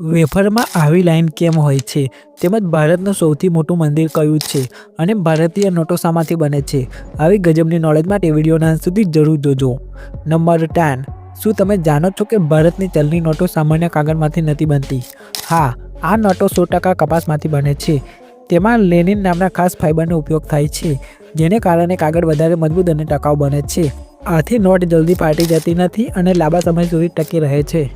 વેફરમાં આવી લાઈન કેમ હોય છે? તેમજ ભારતનું સૌથી મોટું મંદિર કયું છે? અને ભારતીય નોટો શામાંથી બને છે? આવી ગજબની નોલેજ માટે વિડીયોના સુધી જરૂર જોજો. Number ten. શું તમે જાણો છો કે ભારતની ચલણી નોટો સામાન્ય કાગળમાંથી નથી બનતી? હા, આ નોટો સો ટકા કપાસમાંથી બને છે. તેમાં લેનિન નામના ખાસ ફાઇબરનો ઉપયોગ થાય છે, જેને કારણે કાગળ વધારે મજબૂત અને ટકાઉ બને છે. આથી નોટ જલ્દી પાટી જતી નથી અને લાંબા સમય સુધી ટકી રહે છે.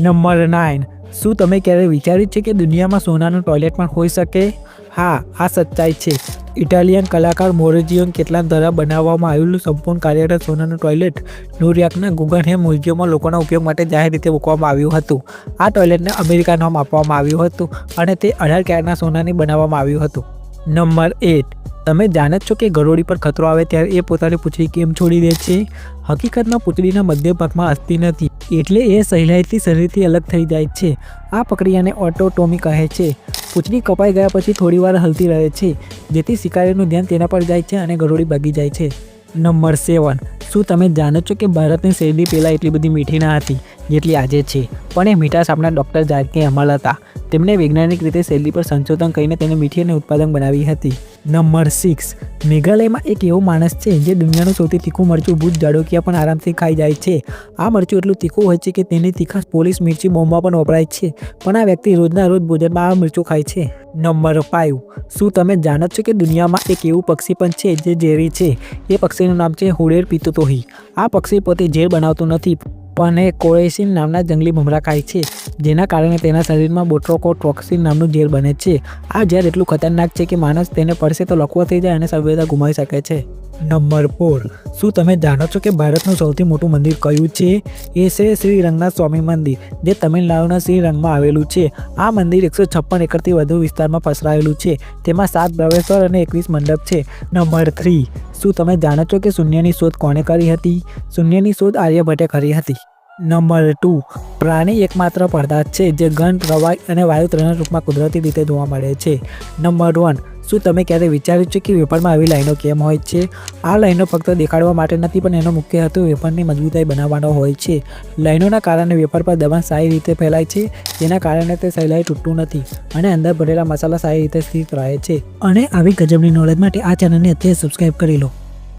Number nine. શું તમે ક્યારેય વિચાર્યું છે કે દુનિયામાં સોનાનું ટોયલેટ પણ હોઈ શકે? હા, આ સચ્ચાઈ છે. ઇટાલિયન કલાકાર મોરેજિયોન કેટલાક દ્વારા બનાવવામાં આવેલું સંપૂર્ણ કાર્યરત સોનાનું ટોયલેટ ન્યુયોર્કના ગુગનહેમ મ્યુઝિયમમાં લોકોના ઉપયોગ માટે જાહેર રીતે મૂકવામાં આવ્યું હતું. આ ટોયલેટને અમેરિકા નામ આપવામાં આવ્યું હતું અને તે અઢાર કેરેટના સોનાની બનાવવામાં આવ્યું હતું. નંબર એટ તમે જાણો છો કે ગરોળી પર ખતરો આવે ત્યારે એ પોતાની પૂછડી કેમ છોડી દે છે? હકીકતમાં પૂતળીના મધ્ય ભાગમાં અસ્થિ નથી, એટલે એ સહેલાઈથી શરીરથી અલગ થઈ જાય છે. આ પ્રક્રિયાને ઓટોટોમી કહે છે. પૂતળી કપાઈ ગયા પછી થોડીવાર હલતી રહે છે, જેથી શિકારીનું ધ્યાન તેના પર જાય છે અને ગરોળી ભાગી જાય છે. Number seven. શું તમે જાણો છો કે ભારતની શેરડી પહેલાં એટલી બધી મીઠી ના હતી, જેટલી આજે છે? પણ એ મીઠાશ આપણા ડૉક્ટર જારકે અમલ હતા. તેમણે વૈજ્ઞાનિક રીતે શૈલી પર સંશોધન કરીને તેને મીઠી અને ઉત્પાદન બનાવી હતી. Number six. મેઘાલયમાં એક એવો માણસ છે જે દુનિયાનું સૌથી તીખું મરચું ભૂત જાડોકિયા પણ આરામથી ખાઈ જાય છે. આ મરચું એટલું તીખું હોય છે કે તેની તીખાશ પોલીસ મિર્ચી બોમ્બમાં પણ વપરાય છે, પણ આ વ્યક્તિ રોજના રોજ ભોજનમાં આ મરચું ખાય છે. નંબર ફાઇવ શું તમે જાણો છો કે દુનિયામાં એક એવું પક્ષી પણ છે જે ઝેરી છે? એ પક્ષીનું નામ છે હુડેર પિતુતોહી. આ પક્ષી પોતે ઝેર બનાવતું નથી એ કોરેસિન નામના જંગલી ભમરા ખાય છે, જેના કારણે તેના શરીરમાં બોટ્રોકોટોક્સિન નામનું ઝેર બને છે. આ ઝેર એટલું ખતરનાક છે કે માણસ તેને પડશે તો લકવો થઈ જાય અને સંવેદના ગુમાવી શકે છે. નંબર ફોર શું તમે જાણો છો કે ભારતનું સૌથી મોટું મંદિર કયું છે? એ છે શ્રી રંગનાથ સ્વામી મંદિર, જે તમિલનાડુના શ્રીરંગમાં આવેલું છે. આ મંદિર એકસો છપ્પન એકરથી વધુ વિસ્તારમાં પસરાયેલું છે. તેમાં સાત પ્રવેશદ્વાર અને એકવીસ મંડપ છે. નંબર થ્રી શું તમે જાણો છો કે શૂન્યની શોધ કોણે કરી હતી? શૂન્યની શોધ આર્યભટ્ટે કરી હતી. નંબર ટુ પ્રાણી એકમાત્ર પદાર્થ છે, જે ઘન પ્રવાહી અને વાયુ ત્રણ રૂપમાં કુદરતી રીતે જોવા મળે છે. નંબર વન શું તમે ક્યારે વિચાર્યું છે કે વેપારમાં આવી લાઈનો કેમ હોય છે? આ લાઈનો ફક્ત દેખાડવા માટે નથી, પણ એનો મુખ્ય હેતુ વેપારની મજબૂતાઈ બનાવવાનો હોય છે. લાઈનોના કારણે વેપાર પર દબાણ સારી રીતે ફેલાય છે, જેના કારણે તે સહેલાઈ તૂટતું નથી અને અંદર ભરેલા મસાલા સારી રીતે સ્થિત રહે છે. અને આવી ગજબની નોલેજ માટે આ ચેનલને અત્યારે સબસ્ક્રાઈબ કરી લો.